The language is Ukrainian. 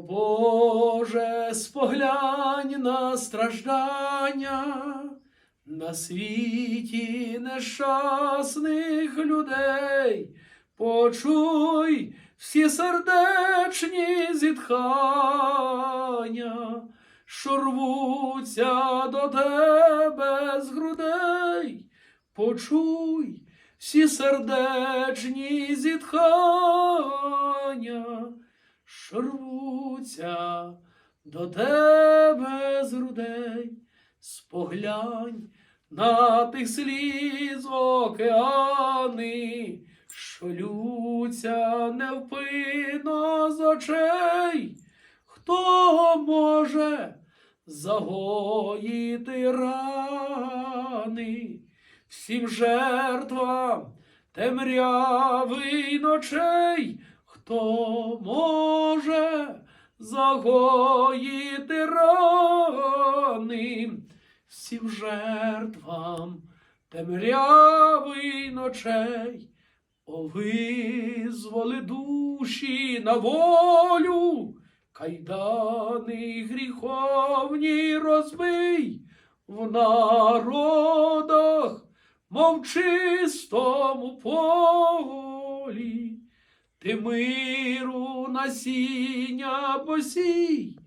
Боже, споглянь на страждання на світі нещасних людей, почуй всі сердечні зітхання, що рвуться до тебе з грудей, почуй всі сердечні зітхання, що до тебе з грудей, споглянь на тих сліз океани, що лються невпинно з очей, хто може загоїти рани? Всім жертвам темряви ночей, хто може загоїти рани. Всім жертвам темряви й ночей, о визволи душі на волю, кайдани гріховні розбий. В народах, мов чистому полі, ти миру насіння посій,